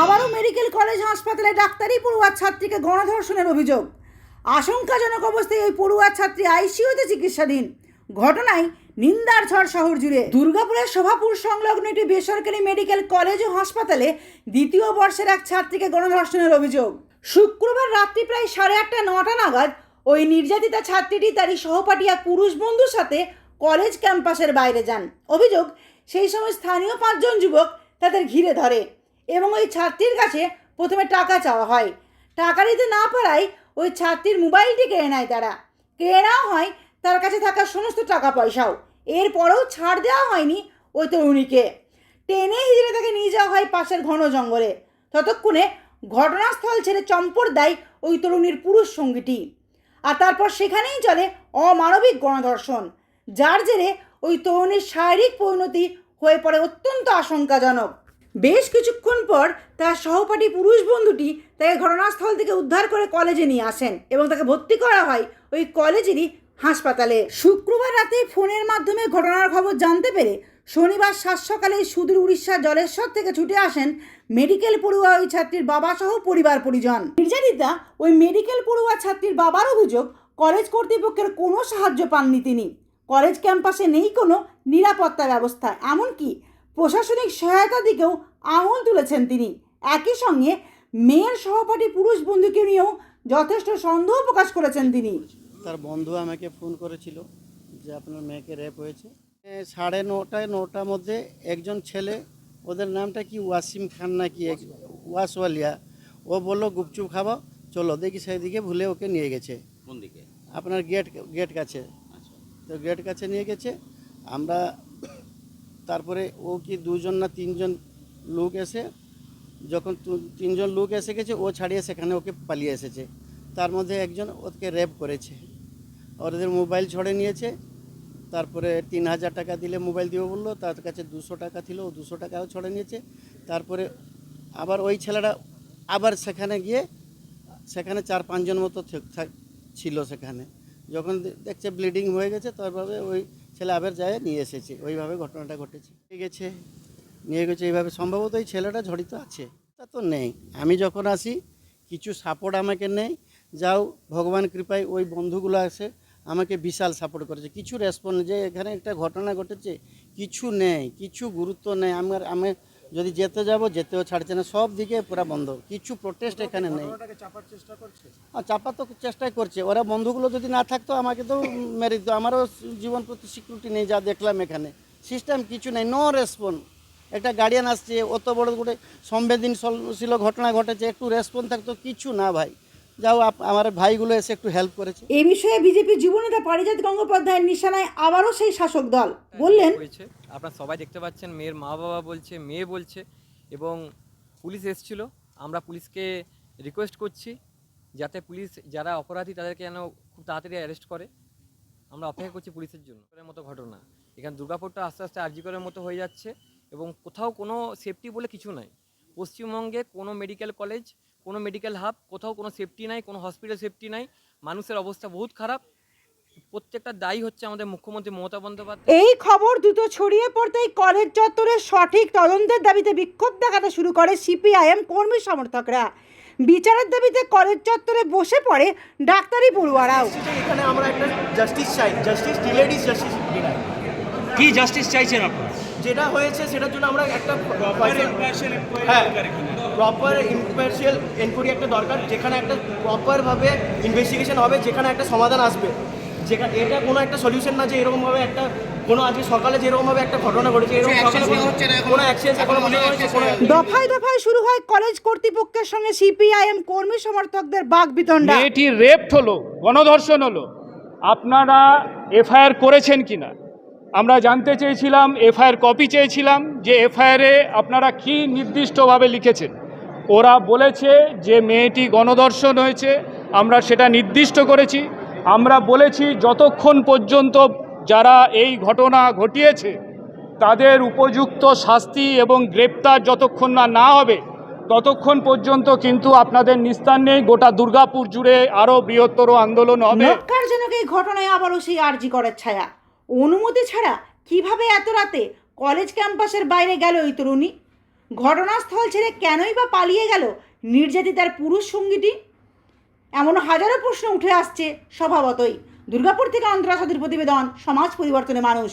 আবারও medical college, হাসপাতালে ডাক্তারি পড়ুয়ার ছাত্রীকে গণধর্ষণের অভিযোগ। আশঙ্কাজনক অবস্থায় ওই পড়ুয়ার ছাত্রী আইসিইউতে চিকিৎসাধীন। ঘটনায় নিন্দার ঝড় শহর জুড়ে। দুর্গাপুরের শোভাপুর সংলগ্ন একটি বেসরকারি মেডিকেল কলেজ ও হাসপাতালে দ্বিতীয় বর্ষের এক ছাত্রীকে গণধর্ষণের অভিযোগ। শুক্রবার রাত্রি প্রায় সাড়ে আটটা, নটা নাগাদ ওই নির্যাতিতা ছাত্রীটি তারই সহপাঠী এক পুরুষ বন্ধুর সাথে কলেজ ক্যাম্পাসের বাইরে যান। অভিযোগ, সেই সময় স্থানীয় পাঁচজন যুবক তাদের ঘিরে ধরে। এবং ওই ছাত্রীর কাছে প্রথমে টাকা চাওয়া হয়। টাকা দিতে না পারায় ওই ছাত্রীর মোবাইলটি কেড়ে নেয় তারা। কেড়ে নেওয়া হয় তার কাছে থাকা সমস্ত টাকা পয়সাও এরপরেও ছাড় দেওয়া হয়নি ওই তরুণীকে। টেনে হিজড়ে তাকে নিয়ে যাওয়া হয় পাশের ঘন জঙ্গলে। ততক্ষণে ঘটনাস্থল ছেড়ে চম্পট দেয় ওই তরুণীর পুরুষ সঙ্গীটি। আর তারপর সেখানেই চলে অমানবিক গণধর্ষণ, যার জেরে ওই তরুণীর শারীরিক পরিণতি হয়ে পড়ে অত্যন্ত আশঙ্কাজনক। বেশ কিছুক্ষণ পর তার সহপাঠী পুরুষ বন্ধুটি তাকে ঘটনাস্থল থেকে উদ্ধার করে কলেজে নিয়ে আসেন এবং তাকে ভর্তি করা হয় ওই কলেজেরই হাসপাতালে। শুক্রবার রাতে ফোনের মাধ্যমে ঘটনার খবর জানতে পেরে শনিবার সাত সকালে সুদূর উড়িষ্যার জলেশ্বর থেকে ছুটে আসেন মেডিকেল পড়ুয়া ওই ছাত্রীর বাবা সহ পরিবার পরিজন। নির্যাতিতা ওই মেডিকেল পড়ুয়া ছাত্রীর বাবার অভিযোগ কলেজ কর্তৃপক্ষের কোনো সাহায্য পাননি তিনি। কলেজ ক্যাম্পাসে নেই কোনো নিরাপত্তা ব্যবস্থা। এমনকি প্রশাসনিক সহায়তা দিকেও আঙুল তুলেছেন তিনি। একই সঙ্গে মেয়ের সহপাঠী পুরুষ বন্ধুকে নিয়েও যথেষ্ট সন্দেহ প্রকাশ করেছেন তিনি। তার বন্ধু আমাকে ফোন করেছিল যে আপনার মেয়েকে রেপ হয়েছে। সাড়ে নটায় নটার মধ্যে একজন ছেলে ওদের নামটা কি ওয়াসিম খান না কি এক- ওয়াসওয়ালিয়া ও বলল গুপচুপ খাব চলো দেখি সেদিকে ভুলে ওকে নিয়ে গেছে। কোন দিকে? আপনার গেট গেট কাছে। আচ্ছা। তো গেট কাছে নিয়ে গেছে। আমরা তারপরে ও কি দুজন না তিনজন লোক এসে, যখন তিনজন লোক এসে গেছে, ও ছাড়িয়ে সেখানে ওকে পালিয়ে এসেছে। তার মধ্যে একজন ওকে রেপ করেছে। আর ওদের মোবাইল ছড়ে নিয়েছে। তারপরে তিন হাজার টাকা দিলে মোবাইল দিব বলল, তার কাছে দুশো টাকা ছিল, ও দুশো টাকাও ছড়ে নিয়েছে। তারপরে আবার ওই ছেলেটা আবার সেখানে গিয়ে, সেখানে চার পাঁচজন মতো ছিল সেখানে। যখন দেখছে ব্লিডিং হয়ে গেছে, তারপরে ওই ছেলে আবার যায় নিয়ে এসেছে, ওইভাবে ঘটনাটা ঘটেছে। গেছে, নিয়ে গেছে, এইভাবে সম্ভবত এই ছেলেটা জড়িত আছে, তা তো নেই। আমি যখন আসি, কিছু সাপোর্ট আমাকে নেই, যাও, ভগবান কৃপায় ওই বন্ধুগুলো আছে আমাকে বিশাল সাপোর্ট করেছে। কিছু রেসপন্স যে এখানে একটা ঘটনা ঘটেছে, কিছু নেই, কিছু গুরুত্ব নেই, আমার আমি যদি যেতে যাব যেতেও ছাড়ছে না সব দিকে পুরো বন্ধ। কিছু প্রোটেস্ট এখানে নেই। আর চাপা তো চেষ্টাই করছে। ওরা বন্ধুগুলো যদি না থাকতো আমাকে তো মেরে দিত। আমারও জীবন প্রতি সিকিউরিটি নেই যা দেখলাম এখানে। সিস্টেম কিছু নেই নো রেসপন্স একটা গার্ডিয়ান আসছে অত বড় গোটে সংবেদনশীল ঘটনা ঘটেছে একটু রেসপন্স থাকতো কিছু না ভাই। যাও আপ- আমার ভাইগুলো এসে একটু হেল্প করেছে। এ বিষয়ে বিজেপি যুবনেতা পারিজাত গঙ্গোপাধ্যায়ের নিশানায় আবারও সেই শাসক দল। বললেন হয়েছে। আপনারা সবাই দেখতে পাচ্ছেন মেয়ের মা বাবা বলছে মেয়ে বলছে এবং পুলিশ এসেছিল। আমরা পুলিশকে রিকোয়েস্ট করছি যাতে পুলিশ যারা অপরাধী তাদেরকে যেন খুব তাড়াতাড়ি অ্যারেস্ট করে। আমরা অপেক্ষা করছি পুলিশের জন্য। এর মতো ঘটনা। এখানে দুর্গাপুরটা আস্তে আস্তে আরজিকরের মতো হয়ে যাচ্ছে এবং কোথাও কোনো সেফটি বলে কিছু নাই। পশ্চিমবঙ্গে কোনো মেডিকেল কলেজ কোনো মেডিকেল হাব কোথাও কোনো সেফটি নাই কোনো হসপিটাল সেফটি নাই। মানুষের অবস্থা বহুত খারাপ। প্রত্যেকটা দায়ী হচ্ছে আমাদের মুখ্যমন্ত্রী মমতা বন্দ্যোপাধ্যায়। এই খবর দ্রুত ছড়িয়ে পড়তেই কলেজ চত্বরের সঠিক তদন্তের দাবিতে বিক্ষোভ দেখাতে শুরু করে সিপিআইএম কর্মী সমর্থকরা। বিচারের দাবিতে কলেজ চত্বরে বসে পড়ে ডাক্তারি পড়ুয়ারাও। এখানে আমরা একটা জাস্টিস চাই। জাস্টিস ডিলেড ইজ জাস্টিস কি জাস্টিস চাইছেন আপনারা? যেটা হয়েছে সেটার জন্য আমরা একটা হ্যাঁ। প্রপার ইম্পার্শিয়াল এনকোয়ারি একটা দরকার যেখানে একটা প্রপারভাবে ইনভেস্টিগেশন হবে যেখানে একটা সমাধান আসবে। যেখানে এটা কোনো একটা সলিউশন না যে এরকমভাবে একটা কোনো আজকে সকালে যেরকমভাবে একটা ঘটনা ঘটেছে এরকম সকালে কোনো অ্যাকশন এখনও। মনে দফায় দফায় শুরু হয় কলেজ কর্তৃপক্ষের সঙ্গে সিপিআইএম কর্মী সমর্থকদের বাক বিতণ্ডা মেয়েটি রেপড হলো গণধর্ষণ হলো। আপনারা এফআইআর করেছেন কিনা? আমরা জানতে চেয়েছিলাম এফআইআর কপি চেয়েছিলাম যে এফআইআরে আপনারা কি নির্দিষ্টভাবে লিখেছেন? ওরা বলেছে যে মেয়েটি গণধর্ষণ হয়েছে, আমরা সেটা নির্দিষ্ট করেছি। আমরা বলেছি যতক্ষণ পর্যন্ত যারা এই ঘটনা ঘটিয়েছে, তাদের উপযুক্ত শাস্তি এবং গ্রেপ্তার যতক্ষণ না না হবে, ততক্ষণ পর্যন্ত কিন্তু আপনাদের নিস্তার নেই। গোটা দুর্গাপুর জুড়ে আরও বৃহত্তর আন্দোলন হবে। নক্কারজনক এই ঘটনায় আবারও সেই আর্জি করার ছায়া। অনুমতি ছাড়া কীভাবে এত রাতে কলেজ ক্যাম্পাসের বাইরে গেল ওই তরুণী? ঘটনাস্থল ছেড়ে কেনই বা পালিয়ে গেল নির্যাতিতার পুরুষ সঙ্গীটি? এমন হাজারো প্রশ্ন উঠে আসছে স্বভাবতই। দুর্গাপুর থেকে অন্তরাসাদীর প্রতিবেদন, সমাজ পরিবর্তনে মানুষ।